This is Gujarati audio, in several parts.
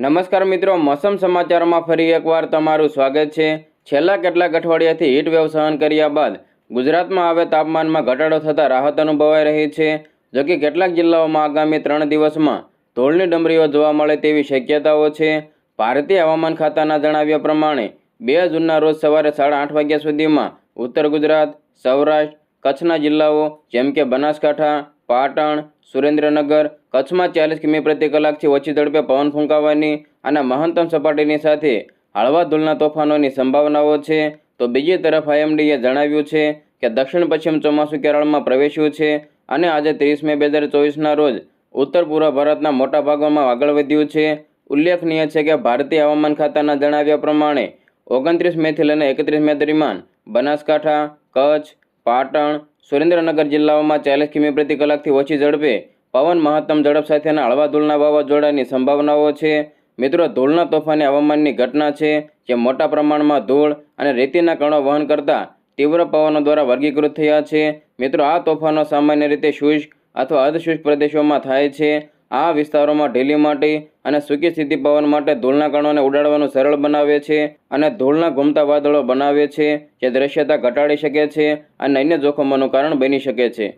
નમસ્કાર મિત્રો, મોસમ સમાચારમાં ફરી એકવાર તમારું સ્વાગત છે. છેલ્લા કેટલાક અઠવાડિયાથી હીટ વેવ સહન કર્યા બાદ ગુજરાતમાં હવે તાપમાનમાં ઘટાડો થતાં રાહત અનુભવાઈ રહી છે. જોકે કેટલાક જિલ્લાઓમાં આગામી ત્રણ દિવસમાં ધોળની ડમરીઓ જોવા મળે તેવી શક્યતાઓ છે. ભારતીય હવામાન ખાતાના જણાવ્યા પ્રમાણે, બે જૂનના રોજ સવારે સાડા આઠ વાગ્યા સુધીમાં ઉત્તર ગુજરાત, સૌરાષ્ટ્ર, કચ્છના જિલ્લાઓ જેમ કે બનાસકાંઠા, પાટણ, સુરેન્દ્રનગર કચ્છમાં ચાલીસ કિમી પ્રતિ કલાકથી ઓછી ઝડપે પવન ફૂંકાવાની અને મહત્તમ સપાટીની સાથે હળવા ધૂળના તોફાનોની સંભાવનાઓ છે. તો બીજી તરફ આઈએમડીએ જણાવ્યું છે કે દક્ષિણ પશ્ચિમ ચોમાસું કેરળમાં પ્રવેશ્યું છે અને આજે ત્રીસ મે બે હજાર ચોવીસના રોજ ઉત્તર પૂર્વ ભારતના મોટા ભાગોમાં આગળ વધ્યું છે. ઉલ્લેખનીય છે કે ભારતીય હવામાન ખાતાના જણાવ્યા પ્રમાણે ઓગણત્રીસ મેથી લઈને એકત્રીસ મે દરમિયાન બનાસકાંઠા, કચ્છ, પાટણ, સુરેન્દ્રનગર જિલ્લાઓમાં ચાલીસ કિમી પ્રતિ કલાકથી ઓછી ઝડપે પવન મહત્તમ ઝડપ સાથેના હળવા ધૂળના વાવાઝોડાની સંભાવનાઓ છે. મિત્રો, ધૂળના તોફાની હવામાનની ઘટના છે જે મોટા પ્રમાણમાં ધૂળ અને રેતીના કણો વહન કરતા તીવ્ર પવનો દ્વારા વર્ગીકૃત થયા છે. મિત્રો, આ તોફાનો સામાન્ય રીતે શુષ્ક અથવા અર્ધશુષ્ક પ્રદેશોમાં થાય છે. આ વિસ્તારોમાં ઢીલી માટી અને સૂકી સ્થિતિ પવન માટે ધૂળના કણોને ઉડાડવાનું સરળ બનાવે છે અને ધૂળના ઘૂમતા વાદળો બનાવે છે જે દ્રશ્યતા ઘટાડી શકે છે અને અન્ય જોખમોનું કારણ બની શકે છે.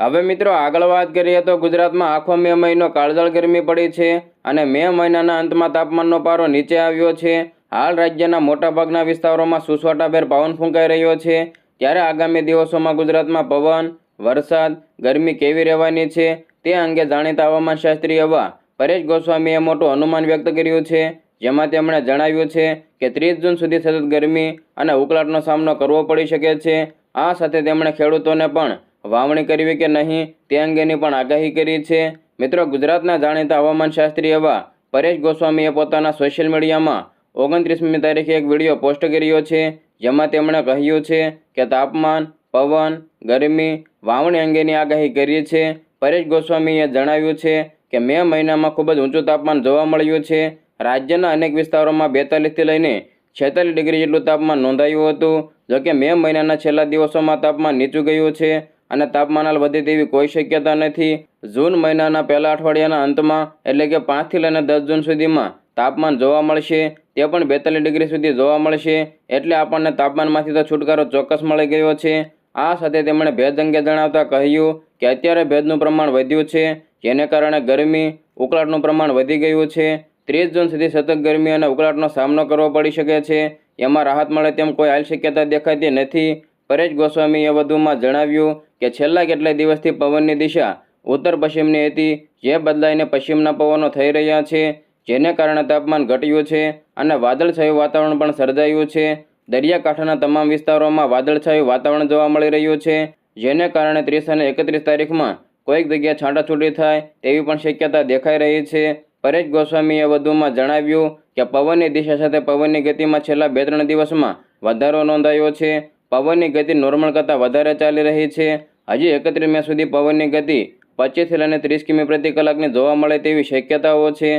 હવે મિત્રો આગળ વાત કરીએ તો ગુજરાતમાં આખો મે મહિનો કાળઝાળ ગરમી પડી છે અને મે મહિનાના અંતમાં તાપમાનનો પારો નીચે આવ્યો છે. હાલ રાજ્યના મોટાભાગના વિસ્તારોમાં સુસવાટાભેર પવન ફૂંકાઈ રહ્યો છે. ત્યારે આગામી દિવસોમાં ગુજરાતમાં પવન, વરસાદ, ગરમી કેવી રહેવાની છે તે અંગે જાણીતા હવામાનશાસ્ત્રી એવા પરેશ ગોસ્વામીએ મોટું અનુમાન વ્યક્ત કર્યું છે. જેમાં તેમણે જણાવ્યું છે કે ત્રીસ જૂન સુધી સતત ગરમી અને ઉકળાટનો સામનો કરવો પડી શકે છે. આ સાથે તેમણે ખેડૂતોને પણ વાવણી કરવી કે નહીં તે અંગેની પણ આગાહી કરી છે. મિત્રો, ગુજરાતના જાણીતા હવામાનશાસ્ત્રી એવા પરેશ ગોસ્વામીએ પોતાના સોશિયલ મીડિયામાં ઓગણત્રીસમી તારીખે એક વીડિયો પોસ્ટ કર્યો છે, જેમાં તેમણે કહ્યું છે કે તાપમાન, પવન, ગરમી વાવણી અંગેની આગાહી કરી છે. પરેશ ગોસ્વામીએ જણાવ્યું છે કે મે મહિનામાં ખૂબ જ ઊંચું તાપમાન જોવા મળ્યું છે. રાજ્યના અનેક વિસ્તારોમાં બેતાલીસથી લઈને છેતાલીસ ડિગ્રી જેટલું તાપમાન નોંધાયું હતું, જોકે મે મહિનાના છેલ્લા દિવસોમાં તાપમાન નીચું ગયું છે. અને તાપમાન વધે તેવી કોઈ શક્યતા નથી. જૂન મહિનાના પહેલા અઠવાડિયાના અંતમાં, એટલે કે પાંચથી લઈને દસ જૂન સુધીમાં, તાપમાન જોવા મળશે. તે પણ બેતાલીસ ડિગ્રી સુધી જોવા મળશે. એટલે આપણને તાપમાનમાંથી તો છુટકારો ચોક્કસ મળી ગયો છે. આ સાથે તેમણે ભેજ અંગે જણાવતા કહ્યું કે અત્યારે ભેજનું પ્રમાણ વધ્યું છે, જેને કારણે ગરમી, ઉકળાટનું પ્રમાણ વધી ગયું છે. ત્રીસ જૂન સુધી સતત ગરમી અને ઉકળાટનો સામનો કરવો પડી શકે છે. એમાં રાહત મળે તેમ કોઈ હાલ શક્યતા દેખાતી નથી. પરેશ ગોસ્વામીએ વધુમાં જણાવ્યું કે છેલ્લા કેટલાય દિવસથી પવનની દિશા ઉત્તર પશ્ચિમની હતી, જે બદલાઈને પશ્ચિમના પવનો થઈ રહ્યા છે, જેને કારણે તાપમાન ઘટ્યું છે અને વાદળછાયું વાતાવરણ પણ સર્જાયું છે. દરિયાકાંઠાના તમામ વિસ્તારોમાં વાદળછાયું વાતાવરણ જોવા મળી રહ્યું છે, જેને કારણે ત્રીસ અને એકત્રીસ તારીખમાં કોઈક જગ્યાએ છાંટાછૂટી થાય તેવી પણ શક્યતા દેખાઈ રહી છે. પરેશ ગોસ્વામીએ વધુમાં જણાવ્યું કે પવનની દિશા સાથે પવનની ગતિમાં છેલ્લા બે ત્રણ દિવસમાં વધારો નોંધાયો છે. પવનની ગતિ નોર્મલ કરતાં વધારે ચાલી રહી છે. હજી એકત્રીસ મે સુધી પવનની ગતિ પચીસથી લઈને ત્રીસ કિમી પ્રતિ કલાકની જોવા મળે તેવી શક્યતાઓ છે.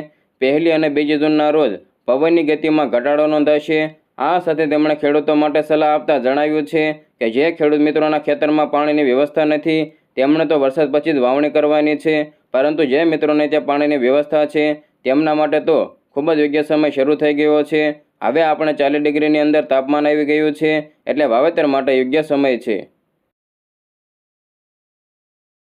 પહેલી અને બીજી જૂનના રોજ પવનની ગતિમાં ઘટાડો નોંધાશે. આ સાથે તેમણે ખેડૂતો માટે સલાહ આપતા જણાવ્યું છે કે જે ખેડૂત મિત્રોના ખેતરમાં પાણીની વ્યવસ્થા નથી, તેમણે તો વરસાદ પછી જ વાવણી કરવાની છે. પરંતુ જે મિત્રોને ત્યાં પાણીની વ્યવસ્થા છે, તેમના માટે તો ખૂબ જ યોગ્ય સમય શરૂ થઈ ગયો છે. હવે આપણે ચાલીસ ડિગ્રીની અંદર તાપમાન આવી ગયું છે, એટલે વાવેતર માટે યોગ્ય સમય છે.